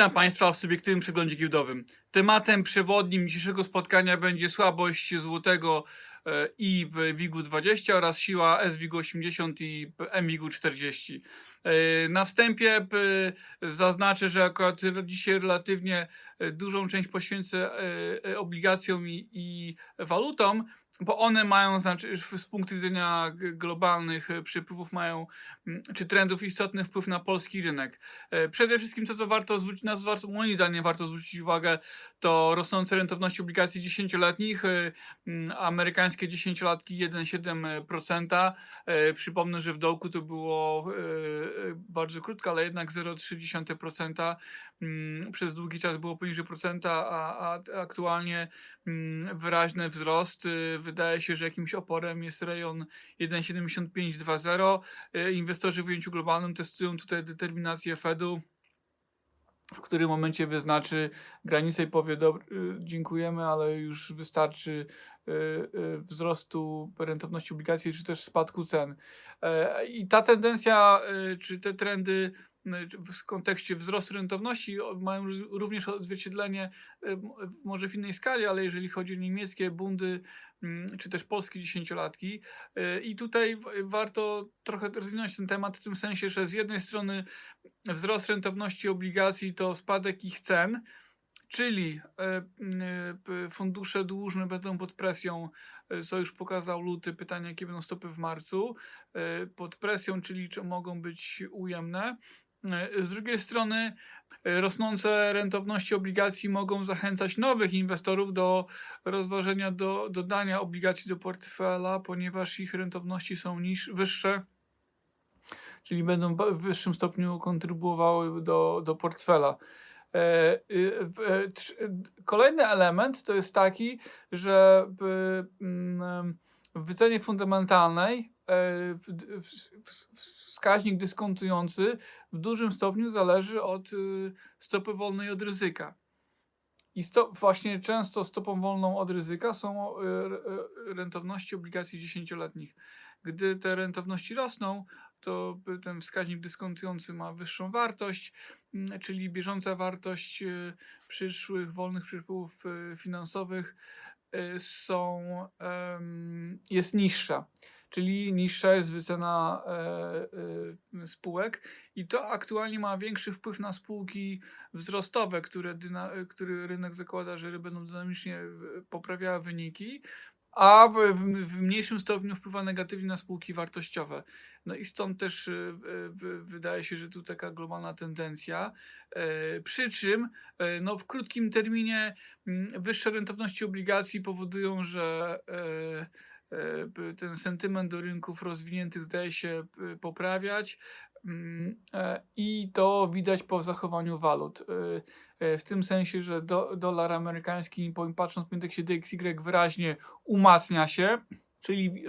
Witam Państwa w subiektywnym przeglądzie giełdowym. Tematem przewodnim dzisiejszego spotkania będzie słabość złotego e, i WIG-u 20 oraz siła SWIG 80 i MWIG 40. E, Na wstępie zaznaczę, że akurat dzisiaj relatywnie e, dużą część poświęcę obligacjom i, i walutom, bo one mają, znaczy z punktu widzenia globalnych e, przepływów mają czy trendów istotny wpływ na polski rynek. E, Przede wszystkim to, co warto zwrócić, na co moim zdaniem warto zwrócić uwagę, to rosnące rentowności obligacji 10-letnich, e, amerykańskie 10-latki 1,7%. E, Przypomnę, że w dołku to było bardzo krótko, ale jednak 0,3%. Mm, Przez długi czas było poniżej procenta, a, a aktualnie mm, wyraźny wzrost. E, Wydaje się, że jakimś oporem jest rejon 1,7520. E, Inwestorzy w ujęciu globalnym testują tutaj determinację Fedu, w którym momencie wyznaczy granicę i powie: y, Dziękujemy, ale już wystarczy y, y, wzrostu rentowności obligacji, czy też spadku cen. E, I ta tendencja, y, czy te trendy y, w kontekście wzrostu rentowności mają ró- również odzwierciedlenie y, może w innej skali, ale jeżeli chodzi o niemieckie bundy, mm, czy też polskie dziesięciolatki. y, I tutaj warto trochę rozwinąć ten temat w tym sensie, że z jednej strony wzrost rentowności obligacji to spadek ich cen, czyli e, e, fundusze dłużne będą pod presją, e, co już pokazał luty, pytanie jakie będą stopy w marcu, pod presją, czyli czy mogą być ujemne. Z drugiej strony rosnące rentowności obligacji mogą zachęcać nowych inwestorów do rozważenia do dodania obligacji do portfela, ponieważ ich rentowności są niż, wyższe czyli będą w wyższym stopniu kontrybuowały do, do portfela. E, y, e, d- Kolejny element to jest taki, że w, mm, wycenie fundamentalnej e, wskaźnik dyskontujący w dużym stopniu zależy od y, stopy wolnej od ryzyka. I właśnie często stopą wolną od ryzyka są y, y, rentowności obligacji dziesięcioletnich. Gdy te rentowności rosną, to ten wskaźnik dyskontujący ma wyższą wartość, mm, czyli bieżąca wartość y, przyszłych wolnych przepływów y, finansowych y, są, jest niższa. Czyli niższa jest wycena e, e, spółek, i to aktualnie ma większy wpływ na spółki wzrostowe, które, rynek zakłada, że będą dynamicznie poprawiały wyniki, a w, w, mniejszym stopniu wpływa negatywnie na spółki wartościowe. No i stąd też y, y, y, wydaje się, że tu taka globalna tendencja. E, Przy czym e, no, w krótkim terminie mm, wyższe rentowności obligacji powodują, że p- ten sentyment do rynków rozwiniętych zdaje się poprawiać. Mm, e, I to widać po zachowaniu walut. E, e, W tym sensie, że do, dolar amerykański, patrząc po indeksie DXY, wyraźnie umacnia się, czyli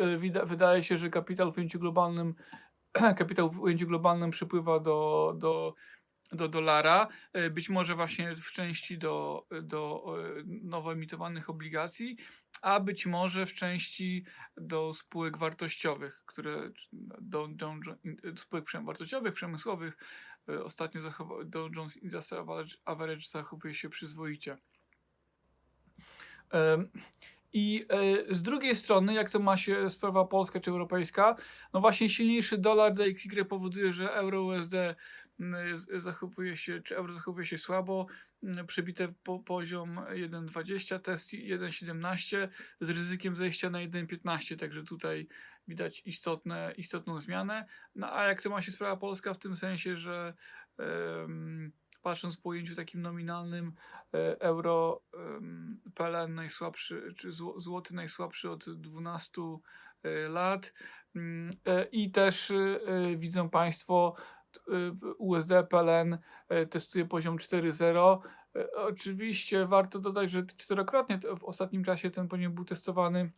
wydaje się, że kapitał w ujęciu globalnym, kapitał w ujęciu globalnym przypływa do, do, do dolara, być może właśnie w części do, do nowo emitowanych obligacji, a być może w części do spółek wartościowych, które do, do, do spółek wartościowych, przemysłowych e, ostatnio zachowa- Dow Jones Industrial Average, zachowuje się przyzwoicie. I e, z drugiej strony, jak to ma się sprawa polska czy europejska, no właśnie silniejszy dolar DXY powoduje, że euro USD zachowuje się, czy euro zachowuje się słabo, przebite po poziom 1,20, test 1,17 z ryzykiem zejścia na 1,15, także tutaj widać istotne, istotną zmianę. No a jak to ma się sprawa polska w tym sensie, że em, patrząc po ujęciu takim nominalnym, e, euro em, PLN najsłabszy, czy zł- złoty najsłabszy od 12 e, lat. Mm, e, I też widzą Państwo, USD PLN testuje poziom 4.0. E, Oczywiście warto dodać, że czterokrotnie w ostatnim czasie ten poziom był testowany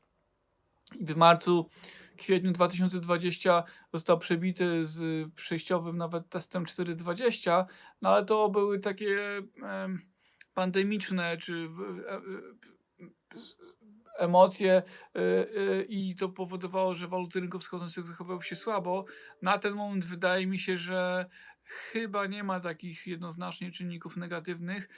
i w marcu, kwietniu 2020 został przebity z przejściowym nawet testem 4.20, no ale to były takie em, pandemiczne czy e, emocje e, e, i to powodowało, że waluty rynków wschodzących zachowywały się słabo. Na ten moment wydaje mi się, że chyba nie ma takich jednoznacznie czynników negatywnych.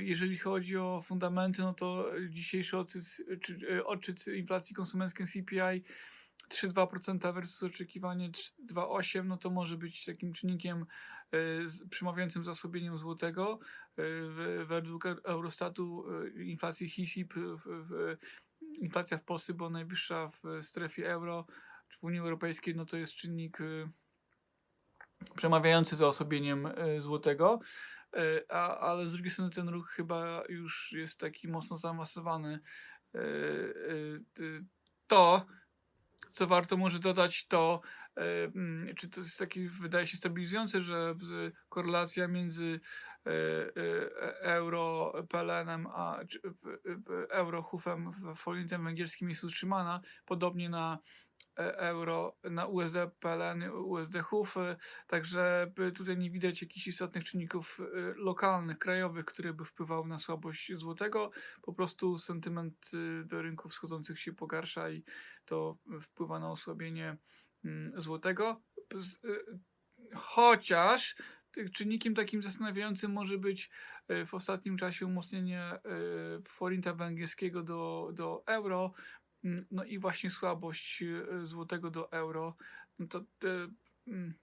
Jeżeli chodzi o fundamenty, no to dzisiejszy odczyt, czy, odczyt inflacji konsumenckiej CPI 3,2% versus oczekiwanie 2,8%, no to może być takim czynnikiem e, z- przemawiającym za osłabieniem złotego. E, w- Według E- Eurostatu e, inflacji HISIP, inflacja w Polsce była najwyższa w strefie euro, czy w Unii Europejskiej, no to jest czynnik e, przemawiający za osłabieniem e, złotego. E, A, ale z drugiej strony ten ruch chyba już jest taki mocno zaawansowany. E, e, To, co warto może dodać, to e, mm, czy to jest taki, wydaje się stabilizujące, że korelacja między e, e, euro PLN-em a czy, e, e, euro HUF-em w folintem węgierskim jest utrzymana, podobnie na euro, na USD PLN, USD HUF, e, także tutaj nie widać jakichś istotnych czynników e, lokalnych, krajowych, które by wpływały na słabość złotego. Po prostu sentyment e, do rynków wschodzących się pogarsza i to wpływa na osłabienie mm, złotego. Y, Chociaż czynnikiem takim zastanawiającym może być w ostatnim czasie umocnienie forinta węgierskiego do, do euro, no i właśnie słabość y, złotego do euro. No to y, mm,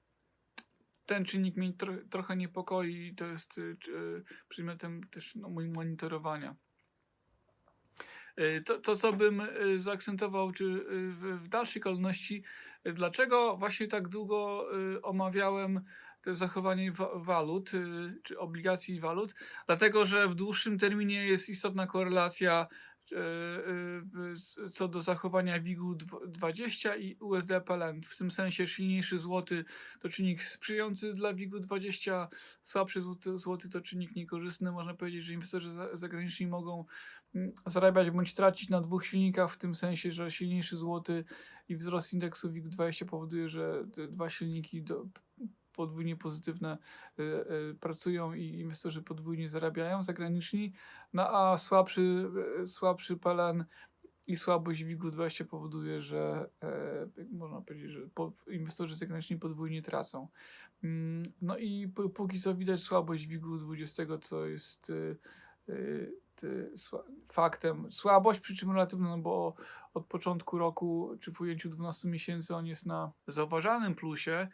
ten czynnik mnie tro, trochę niepokoi i to jest y, przedmiotem też no, mojego monitorowania. To, to, co bym zaakcentował, czy w, dalszej kolejności, dlaczego właśnie tak długo omawiałem zachowanie wa- walut, czy obligacji walut, dlatego że w dłuższym terminie jest istotna korelacja co do zachowania WIG-20 i USD PLN. W tym sensie silniejszy złoty to czynnik sprzyjający dla WIG-20, słabszy złoty, złoty to czynnik niekorzystny. Można powiedzieć, że inwestorzy za- zagraniczni mogą mm, zarabiać bądź tracić na dwóch silnikach, w tym sensie, że silniejszy złoty i wzrost indeksu WIG20 powoduje, że te dwa silniki do, podwójnie pozytywne y, y, pracują i inwestorzy podwójnie zarabiają zagraniczni, no a słabszy, y, słabszy PLN i słabość WIG-20 powoduje, że e, można powiedzieć, że inwestorzy zagraniczni podwójnie tracą. Mm, No i póki co widać słabość WIG-20, co jest faktem. Słabość, przy czym relatywna, no bo od początku roku, czy w ujęciu 12 miesięcy on jest na zauważalnym plusie,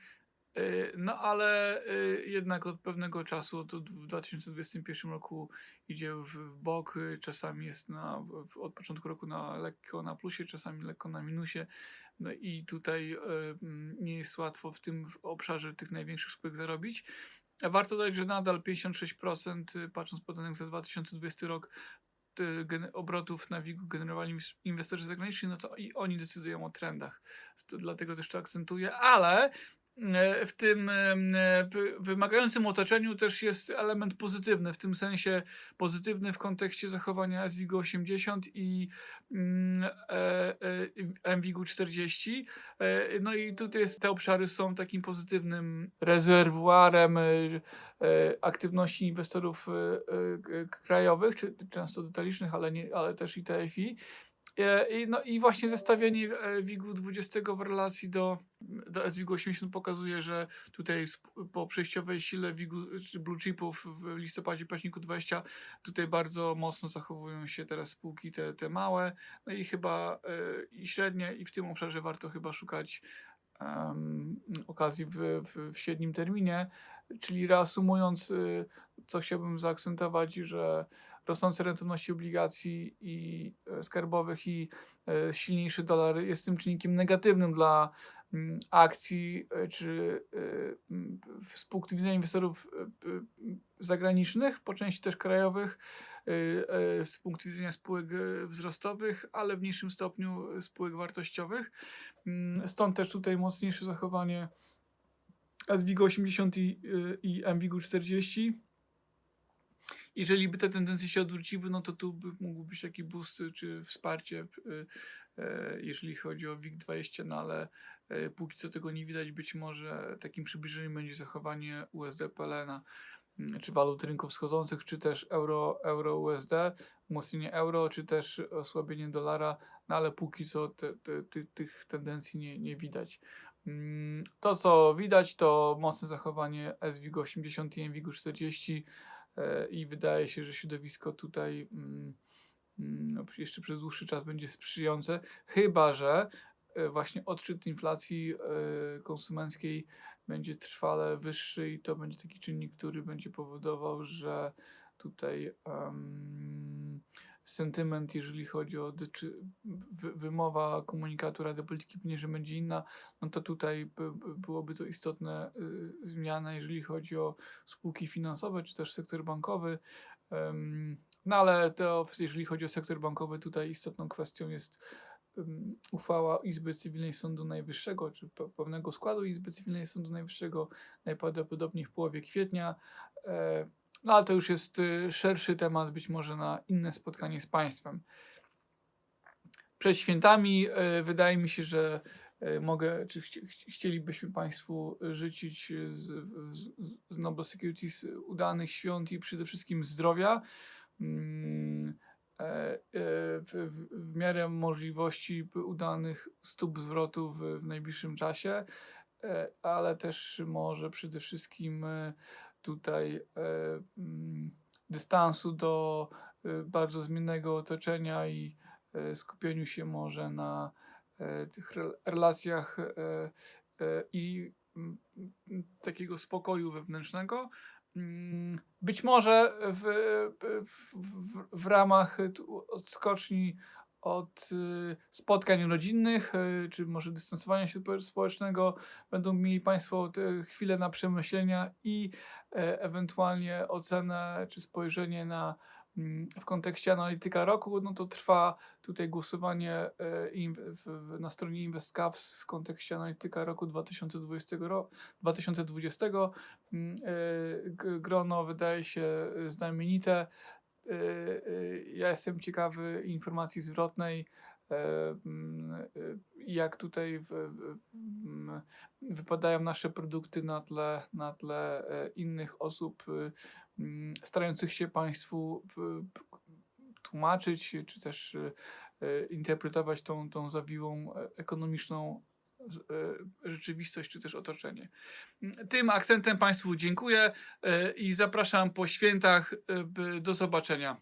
no ale y, jednak od pewnego czasu, to w 2021 roku idzie w, bok, y, czasami jest na, od początku roku na lekko na plusie, czasami lekko na minusie. No i tutaj nie jest łatwo w tym obszarze tych największych spółek zarobić. A Warto dodać, że nadal 56%, y, patrząc po danych za 2020 rok, obrotów na WIG generowali inwes- inwestorzy zagraniczni, no to i oni decydują o trendach. Dlatego też to akcentuję, ale e, w tym e, wy- wymagającym otoczeniu też jest element pozytywny, w tym sensie pozytywny w kontekście zachowania SWIG 80 i mm, e, e, MWIG 40. E, No i tutaj te obszary są takim pozytywnym rezerwuarem e, e, aktywności inwestorów e, e, krajowych, czy często detalicznych, ale, nie, ale też i TFI. E, I, no i właśnie zestawienie e, WIG-u 20 w relacji do, do SWIG 80 pokazuje, że tutaj po przejściowej sile WIG-u czy blue chipów w listopadzie, październiku 20 tutaj bardzo mocno zachowują się teraz spółki te, te małe, no i chyba e, i średnie i w tym obszarze warto chyba szukać okazji w, w, w średnim terminie. Czyli reasumując, y, co chciałbym zaakcentować, że rosnące rentowności obligacji i e, skarbowych i e, silniejszy dolar jest tym czynnikiem negatywnym dla mm, akcji e, czy z punktu widzenia inwestorów zagranicznych, po części też krajowych, z punktu widzenia spółek wzrostowych, ale w mniejszym stopniu spółek wartościowych. Mm, Stąd też tutaj mocniejsze zachowanie SWIG 80 i, i MWIG 40. Jeżeli by te tendencje się odwróciły, no to tu by mógł być taki boost czy wsparcie, y, e, jeżeli chodzi o WIG20, no ale e, póki co tego nie widać, być może takim przybliżeniem będzie zachowanie USD PLN. mm, czy walut rynków wschodzących, czy też euro, euro USD, umocnienie euro, czy też osłabienie dolara, no ale póki co te, te, ty- tych tendencji nie, nie widać. Mm, To, co widać, to mocne zachowanie SWIG 80 i MWIG 40 e, i wydaje się, że środowisko tutaj mm, mm, no, jeszcze przez dłuższy czas będzie sprzyjające, chyba że e, właśnie odczyt inflacji e, konsumenckiej będzie trwale wyższy i to będzie taki czynnik, który będzie powodował, że tutaj em, sentyment, jeżeli chodzi o wy, wymowa komunikatu Rady Polityki Pieniężnej będzie inna, no to tutaj by, by byłoby to istotne y, zmiana, jeżeli chodzi o spółki finansowe, czy też sektor bankowy. Em, no ale to, jeżeli chodzi o sektor bankowy, tutaj istotną kwestią jest uchwała Izby Cywilnej Sądu Najwyższego, czy pe- pewnego składu Izby Cywilnej Sądu Najwyższego, najprawdopodobniej w połowie kwietnia. No ale to już jest y, szerszy temat, być może na inne spotkanie z Państwem. Przed świętami e, wydaje mi się, że e, mogę, czy chci, chci- chcielibyśmy Państwu życzyć z, z, z Noble Securities udanych świąt i przede wszystkim zdrowia. Mm, e, e, w, w, miarę możliwości udanych stóp zwrotu w, w najbliższym czasie, e, ale też może przede wszystkim tutaj e, mm, dystansu do e, bardzo zmiennego otoczenia i e, skupieniu się może na tych rel- relacjach i mm, mm, takiego spokoju wewnętrznego. Być może w, w, w, ramach odskoczni od spotkań rodzinnych, czy może dystansowania się spo- społecznego, będą mieli Państwo chwilę na przemyślenia i ewentualnie ocenę czy spojrzenie na mm, w kontekście analityka roku, no to trwa tutaj głosowanie e, na stronie InvestCaps w kontekście analityka roku 2020. Ro, 2020. Mm, e, Grono wydaje się e, znamienite. E, e, Ja jestem ciekawy informacji zwrotnej, e, e, jak tutaj wypadają nasze produkty na tle, na tle e, innych osób mm, starających się Państwu tłumaczyć, czy też e, e, interpretować tą, tą zawiłą e, ekonomiczną rzeczywistość, czy też otoczenie. Tym akcentem Państwu dziękuję i zapraszam po świętach. Do zobaczenia.